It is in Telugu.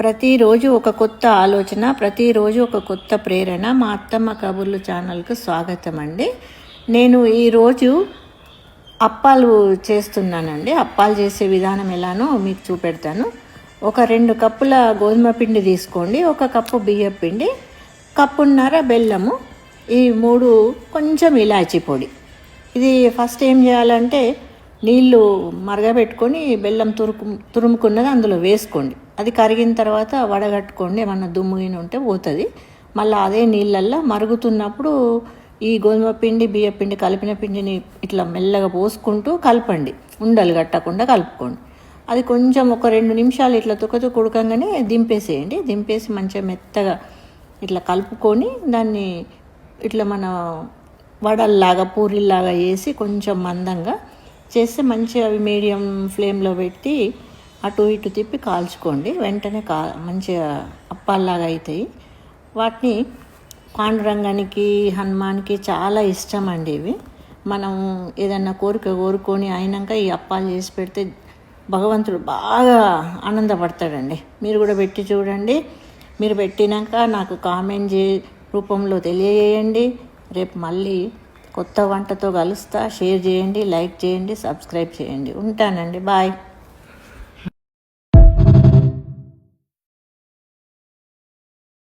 ప్రతిరోజు ఒక కొత్త ఆలోచన ప్రతిరోజు ఒక కొత్త ప్రేరణ మా అత్తమ్మ కబుర్లు ఛానల్కు స్వాగతం అండి నేను ఈరోజు అప్పాలు చేస్తున్నానండి. అప్పాలు చేసే విధానం ఎలానో మీకు చూపెడతాను. ఒక రెండు కప్పుల గోధుమ పిండి తీసుకోండి ఒక కప్పు బియ్యం పిండి కప్పున్నర బెల్లము ఈ మూడు కొంచెం ఇలాచీ పొడి. ఇది ఫస్ట్ ఏం చేయాలంటే నీళ్ళు మరగబెట్టుకొని బెల్లం తురుకు తురుముకున్నది అందులో వేసుకోండి. అది కరిగిన తర్వాత వడగట్టుకోండి ఏమన్నా దుమ్ము గిన ఉంటే పోతుంది. మళ్ళీ అదే నీళ్ళల్లో మరుగుతున్నప్పుడు ఈ గోధుమ పిండి బియ్య పిండి కలిపిన పిండిని ఇట్లా మెల్లగా పోసుకుంటూ కలపండి. ఉండలు కట్టకుండా కలుపుకోండి. అది కొంచెం ఒక రెండు నిమిషాలు ఇట్లా తుకతు ఉడకంగానే దింపేసేయండి. దింపేసి మంచిగా మెత్తగా ఇట్లా కలుపుకొని దాన్ని ఇట్లా మన వడల్లాగా పూరిల్లాగా వేసి కొంచెం మందంగా చేస్తే మంచిగా అవి మీడియం ఫ్లేమ్లో పెట్టి అటు ఇటు తిప్పి కాల్చుకోండి. వెంటనే కా మంచిగా అప్పాల్లాగా అవుతాయి వాటిని పాండురంగానికి హనుమాన్కి చాలా ఇష్టం అండి ఇవి. మనం ఏదన్నా కోరిక కోరుకొని అయినాక ఈ అప్పాలు చేసి పెడితే భగవంతుడు బాగా ఆనందపడతాడండి. మీరు కూడా పెట్టి చూడండి. మీరు పెట్టినాక నాకు కామెంట్ చే రూపంలో తెలియజేయండి. రేపు మళ్ళీ కొత్త వంటతో కలుస్తా. షేర్ చేయండి లైక్ చేయండి సబ్స్క్రైబ్ చేయండి. ఉంటానండి. బాయ్.